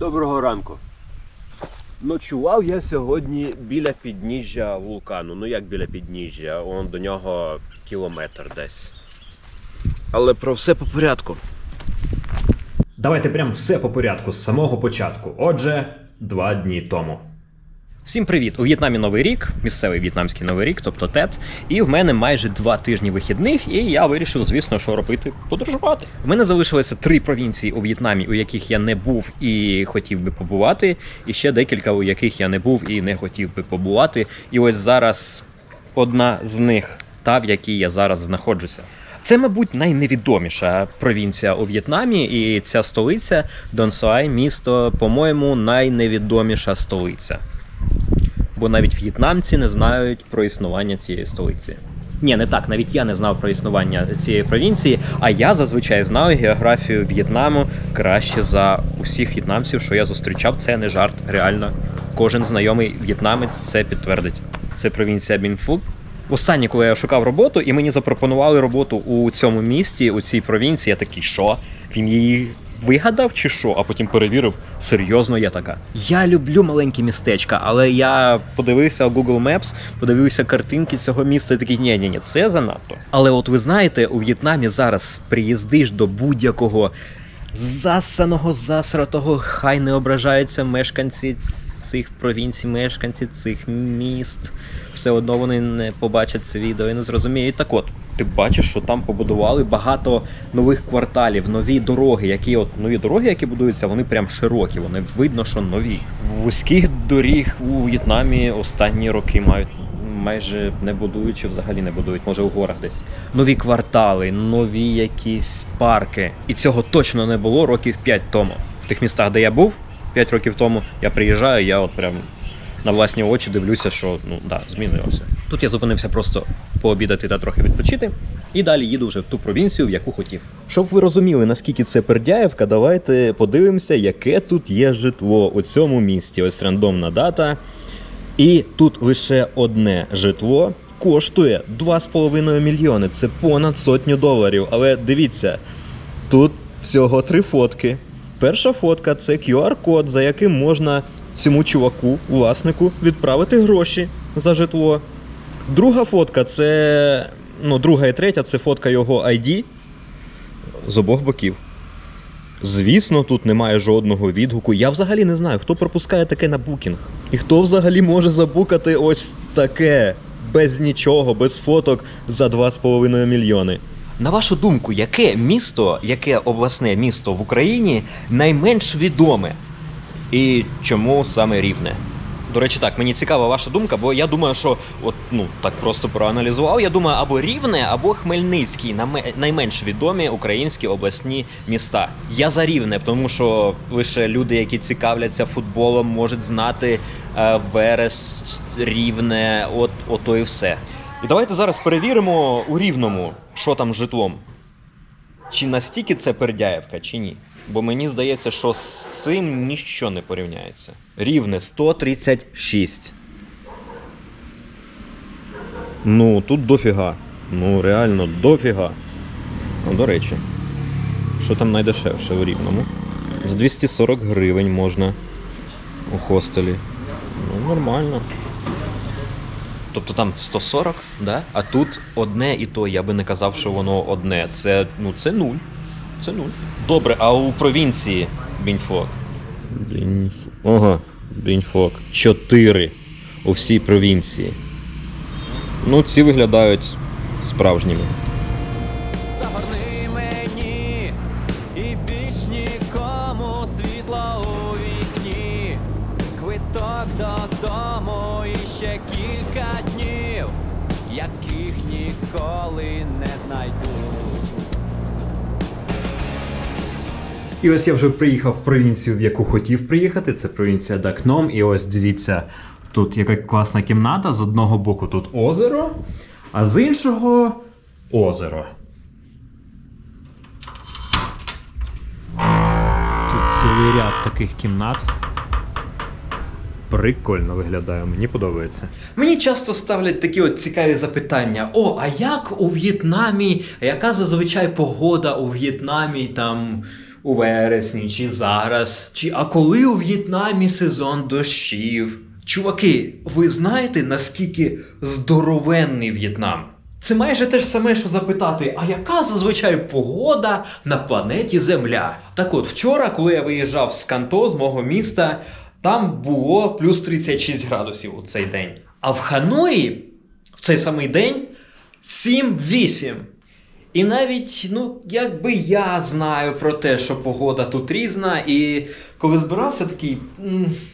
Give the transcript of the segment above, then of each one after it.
Доброго ранку. Ночував я сьогодні біля підніжжя вулкану. Ну як біля підніжжя? Он до нього кілометр десь. Але про все по порядку. Давайте прям все по порядку з самого початку. Отже, два дні тому. Всім привіт! У В'єтнамі Новий рік, місцевий в'єтнамський новий рік, тобто ТЕТ. І в мене майже два тижні вихідних, і я вирішив, звісно, що робити подорожувати. У мене залишилося три провінції у В'єтнамі, у яких я не був і хотів би побувати, і ще декілька, у яких я не був і не хотів би побувати. І ось зараз одна з них, та в якій я зараз знаходжуся. Це, мабуть, найневідоміша провінція у В'єтнамі, і ця столиця Донсуай, місто, по-моєму, найневідоміша столиця. Бо навіть в'єтнамці не знають про існування цієї столиці. Ні, не так, навіть я не знав про існування цієї провінції, а я зазвичай знаю географію В'єтнаму краще за усіх в'єтнамців, що я зустрічав. Це не жарт, реально. Кожен знайомий в'єтнамець це підтвердить. Це провінція Бінфу. Останнє, коли я шукав роботу, і мені запропонували роботу у цьому місті, у цій провінції, я такий, що? Він її вигадав чи що? А потім перевірив, серйозно я така. Я люблю маленькі містечка, але я подивився Google Maps, подивився картинки цього міста і такий, ні, ні, ні, це занадто. Але от ви знаєте, у В'єтнамі зараз приїздиш до будь-якого засаного, засратого, хай не ображаються мешканці цих провінцій, мешканці цих міст. Все одно вони не побачать це відео і не зрозуміють. Так от, ти бачиш, що там побудували багато нових кварталів, нові дороги, які от нові дороги, які будуються, вони прям широкі, вони видно, що нові. Вузьких доріг у В'єтнамі останні роки мають. Майже не будують чи взагалі не будують, може у горах десь. Нові квартали, нові якісь парки. І цього точно не було років 5 тому. В тих містах, де я був 5 років тому, я приїжджаю, я от прям на власні очі дивлюся, що ну да, змінилося. Тут я зупинився просто пообідати та трохи відпочити. І далі їду вже в ту провінцію, в яку хотів. Щоб ви розуміли, наскільки це Пердяєвка, давайте подивимося, яке тут є житло у цьому місті. Ось рандомна дата. І тут лише одне житло коштує 2,5 мільйони. Це понад сотню доларів. Але дивіться, тут всього три фотки. Перша фотка це QR-код, за яким можна цьому чуваку, власнику, відправити гроші за житло. Друга фотка це. Ну, друга і третя це фотка його ID з обох боків. Звісно, тут немає жодного відгуку. Я взагалі не знаю, хто пропускає таке на букінг. І хто взагалі може забукати ось таке, без нічого, без фоток за 2,5 мільйони. На вашу думку, яке місто, яке обласне місто в Україні найменш відоме? І чому саме рівне? До речі, так, мені цікава ваша думка, бо я думаю, що от ну так просто проаналізував. Я думаю, або Рівне, або Хмельницький найменш відомі українські обласні міста. Я за рівне, тому що лише люди, які цікавляться футболом, можуть знати е, Верес, Рівне, от ото і все. І давайте зараз перевіримо у рівному, що там з житлом. Чи настільки це Пердяєвка, чи ні? Бо мені здається, що з цим ніщо не порівняється. Рівне 136. Ну, тут дофіга. Ну, реально дофіга. Ну, до речі, що там найдешевше у рівному? За 240 гривень можна у хостелі. Ну, нормально. Тобто там 140, да? а тут одне і то, я би не казав, що воно одне. Це, ну, це нуль. Це нуль. Добре, а у провінції Біньфок? Біньфок. Ого, Біньфок. Чотири у всій провінції. Ну, ці виглядають справжніми. І ось я вже приїхав в провінцію, в яку хотів приїхати. Це провінція Дакном. І ось дивіться, тут яка класна кімната. З одного боку тут озеро, а з іншого озеро. Тут цілий ряд таких кімнат. Прикольно виглядає, мені подобається. Мені часто ставлять такі от цікаві запитання: о, а як у В'єтнамі, яка зазвичай погода у В'єтнамі там у вересні, чи зараз, чи а коли у В'єтнамі сезон дощів. Чуваки, ви знаєте, наскільки здоровенний В'єтнам? Це майже те ж саме, що запитати, а яка зазвичай погода на планеті Земля? Так от, вчора, коли я виїжджав з Канто, з мого міста, там було плюс 36 градусів у цей день. А в Ханої в цей самий день 7-8. І навіть, ну, якби я знаю про те, що погода тут різна, і коли збирався такий,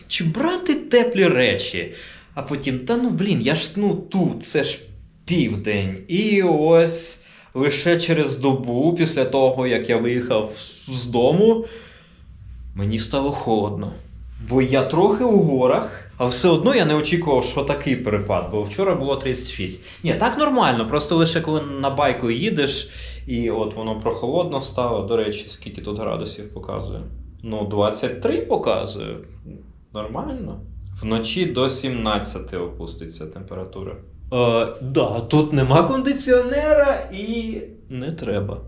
чи брати теплі речі? А потім, та ну блін, я ж ну тут, це ж південь. І ось лише через добу, після того, як я виїхав з- дому, мені стало холодно. Бо я трохи у горах, а все одно я не очікував, що такий перепад, бо вчора було 36. Ні, так нормально, просто лише коли на байку їдеш, і от воно прохолодно стало. До речі, скільки тут градусів показує? Ну, 23 показує. Нормально. Вночі до 17 опуститься температура. Е, да, тут нема кондиціонера і не треба.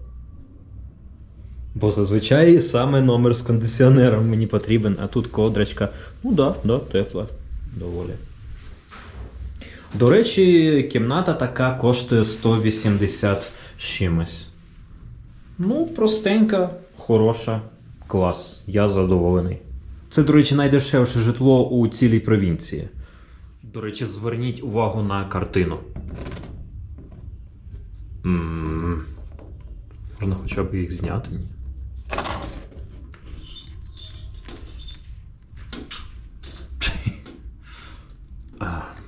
Бо зазвичай саме номер з кондиціонером мені потрібен, а тут кодрочка. Ну да, да, тепла. Доволі. До речі, кімната така коштує 180 з чимось. Ну, простенька, хороша, клас. Я задоволений. Це, до речі, найдешевше житло у цілій провінції. До речі, зверніть увагу на картину. м Можна хоча б їх зняти? Ні?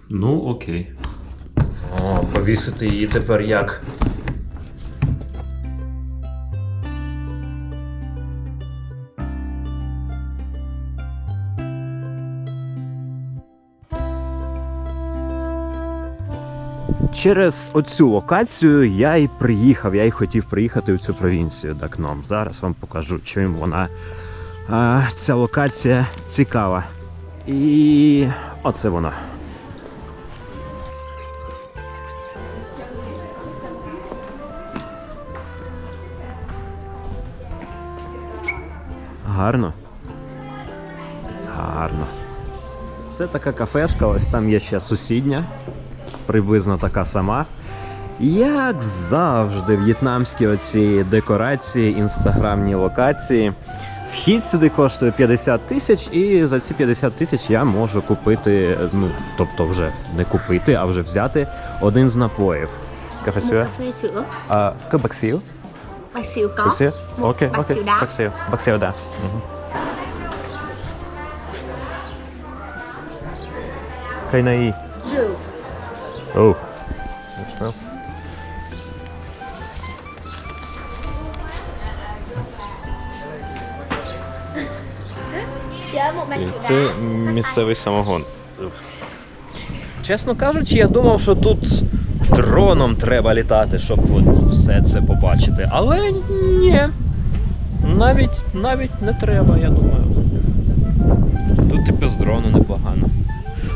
Ну, окей. О, повісити її тепер як? Через оцю локацію я і приїхав, я і хотів приїхати в цю провінцію Дакном. Зараз вам покажу, чим вона ця локація цікава. І оце воно. Гарно. Гарно. Це така кафешка, ось там є ще сусідня приблизно така сама. Як завжди, в'єтнамські оці декорації, інстаграмні локації. Вхід сюди коштує 50 тисяч, і за ці 50 тисяч я можу купити, ну, тобто вже не купити, а вже взяти один з напоїв. Кафе sữa А, ка một Окей, окей. да. Угу. Кайнаї. rượu Оу. với một І це місцевий самогон. Чесно кажучи, я думав, що тут дроном треба літати, щоб от все це побачити. Але ні. Навіть, навіть не треба, я думаю. Тут і без дрону непогано.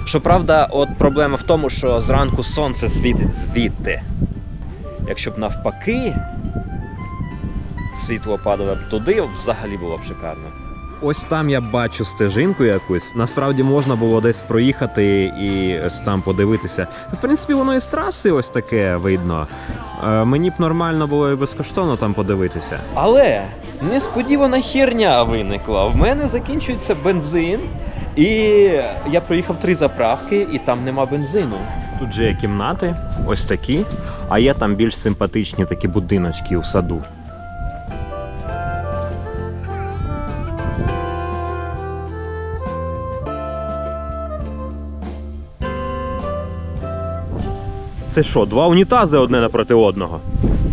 Щоправда, от проблема в тому, що зранку сонце світить звідти. Якщо б навпаки світло падало б туди, взагалі було б шикарно. Ось там я бачу стежинку якусь. Насправді можна було десь проїхати і ось там подивитися. В принципі, воно і з траси ось таке видно. Е, мені б нормально було і безкоштовно там подивитися. Але несподівана херня виникла. В мене закінчується бензин, і я проїхав три заправки, і там нема бензину. Тут же є кімнати, ось такі, а є там більш симпатичні такі будиночки у саду. Це що, два унітази одне напроти одного?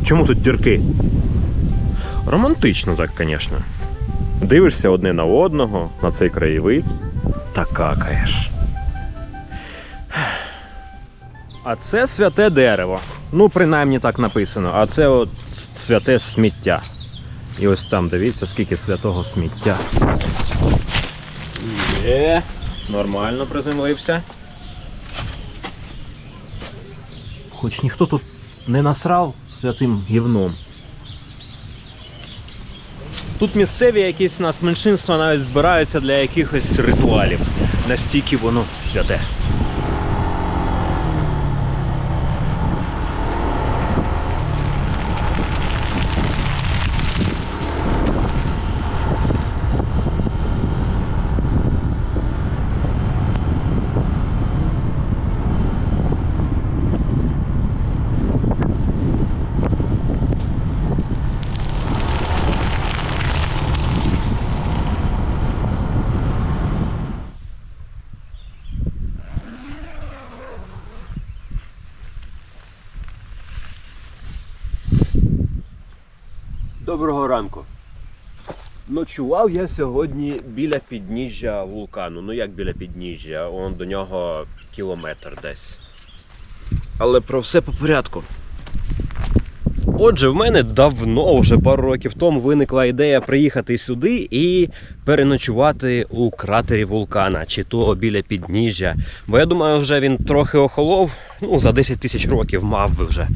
Чому тут дірки? Романтично так, звісно. Дивишся одне на одного, на цей краєвид та какаєш. А це святе дерево. Ну, принаймні так написано. А це от святе сміття. І ось там дивіться, скільки святого сміття. Є, нормально приземлився. Хоч ніхто тут не насрав святим гівном. Тут місцеві якісь у нас меншинства навіть збираються для якихось ритуалів. Настільки воно святе. Доброго ранку. Ночував я сьогодні біля підніжжя вулкану. Ну як біля підніжжя, он до нього кілометр десь. Але про все по порядку. Отже, в мене давно, вже пару років тому, виникла ідея приїхати сюди і переночувати у кратері вулкана, чи то біля підніжжя. Бо я думаю, вже він трохи охолов, ну за 10 тисяч років мав би вже.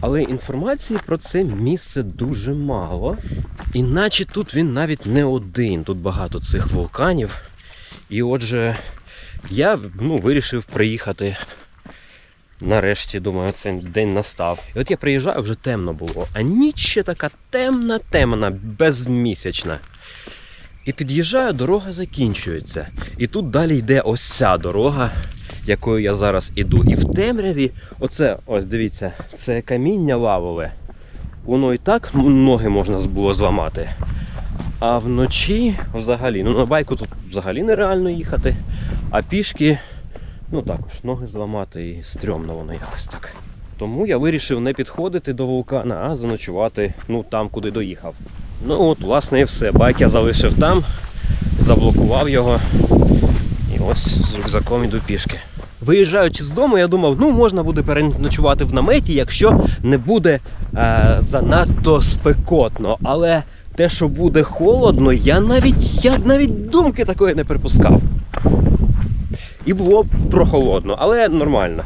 Але інформації про це місце дуже мало. Іначе тут він навіть не один. Тут багато цих вулканів. І отже, я ну, вирішив приїхати Нарешті, думаю, цей день настав. І от я приїжджаю, вже темно було, а ніч ще така темна, темна, безмісячна. І під'їжджаю, дорога закінчується. І тут далі йде ось ця дорога, якою я зараз іду. І в темряві, оце, ось дивіться, це каміння лавове. Воно і так ноги можна було зламати. А вночі взагалі, ну на байку тут взагалі нереально їхати, а пішки Ну також ноги зламати і стрьомно воно якось так. Тому я вирішив не підходити до вулкана, а заночувати ну, там, куди доїхав. Ну от, власне, і все. Байк я залишив там, заблокував його. І ось з рюкзаком іду пішки. Виїжджаючи з дому, я думав, ну можна буде переночувати в наметі, якщо не буде е, занадто спекотно. Але те, що буде холодно, я навіть, я навіть думки такої не припускав. І було прохолодно, але нормально.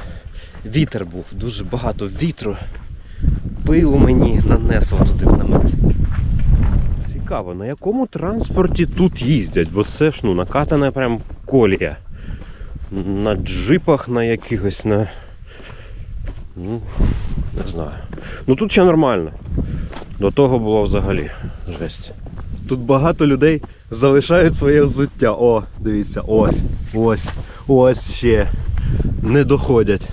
Вітер був, дуже багато вітру. Пилу мені нанесло туди в намет. Цікаво, на якому транспорті тут їздять, бо це ж ну, накатана прям колія. На джипах на якихось на. Ну, не знаю. Ну тут ще нормально. До того було взагалі жесть. Тут багато людей залишають своє взуття. О, дивіться, ось, ось, ось ще. Не доходять.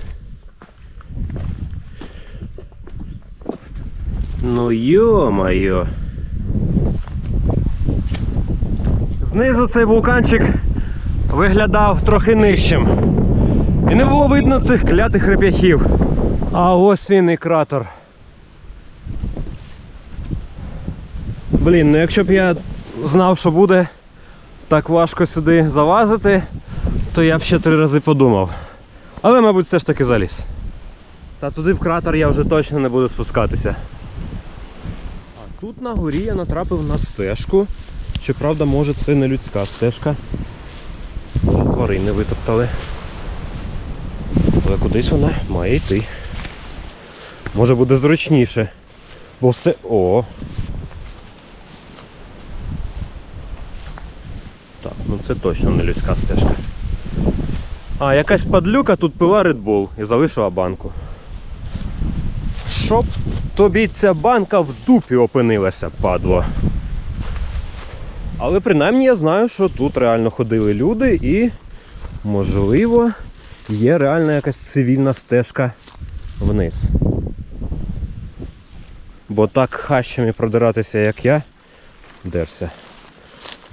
Ну йо-моє. Знизу цей вулканчик виглядав трохи нижчим. І не було видно цих клятих реп'яхів. А ось він і кратер. Блін, ну якщо б я знав, що буде так важко сюди залазити, то я б ще три рази подумав. Але, мабуть, все ж таки заліз. Та туди в кратер я вже точно не буду спускатися. А тут на горі я натрапив на стежку. Щоправда, може це не людська стежка. Тварини витоптали. Але кудись вона має йти. Може буде зручніше. Бо все. О, Так, ну це точно не людська стежка. А, якась падлюка тут пила Red Bull і залишила банку. Щоб тобі ця банка в дупі опинилася, падло. Але принаймні я знаю, що тут реально ходили люди і, можливо, є реальна якась цивільна стежка вниз. Бо так хащами продиратися, як я, дерся.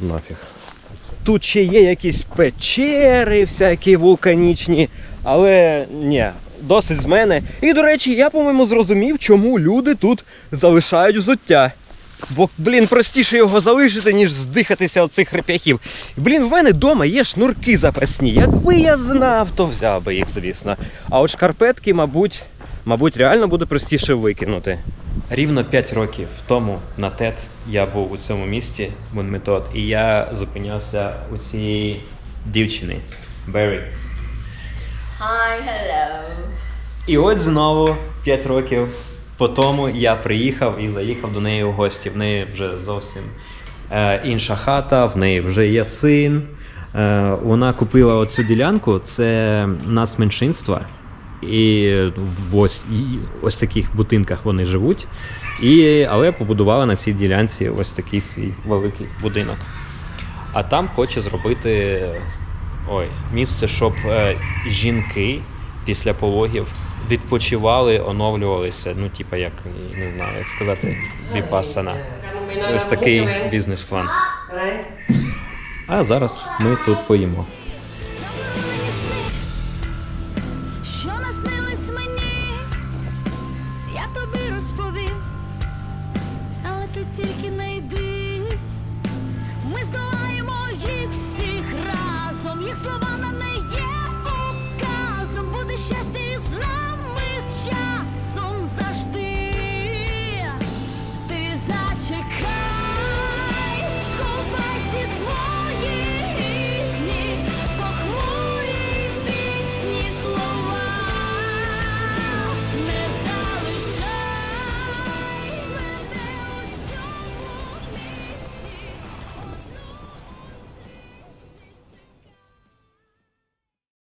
Нафіг. Тут ще є якісь печери, всякі вулканічні, але ні, досить з мене. І, до речі, я, по-моєму, зрозумів, чому люди тут залишають взуття. Бо, блін, простіше його залишити, ніж здихатися оцих реп'яхів. Блін, в мене вдома є шнурки запасні. Якби я знав, то взяв би їх, звісно. А от шкарпетки, мабуть, мабуть, реально буде простіше викинути. Рівно 5 років тому на ТЕТ я був у цьому місті Бонметод, і я зупинявся у цієї дівчини Беррі. Hi, hello. І от знову 5 років по тому я приїхав і заїхав до неї у гості. В неї вже зовсім е, інша хата, в неї вже є син. Е, вона купила оцю ділянку, це нацменшинства. І в ось, і ось таких будинках вони живуть. І, але побудувала на цій ділянці ось такий свій великий будинок. А там хоче зробити ой, місце, щоб е, жінки після пологів відпочивали, оновлювалися. Ну, типа, як не знаю, як сказати, віпасана. Ось такий бізнес-план. А зараз ми тут поїмо.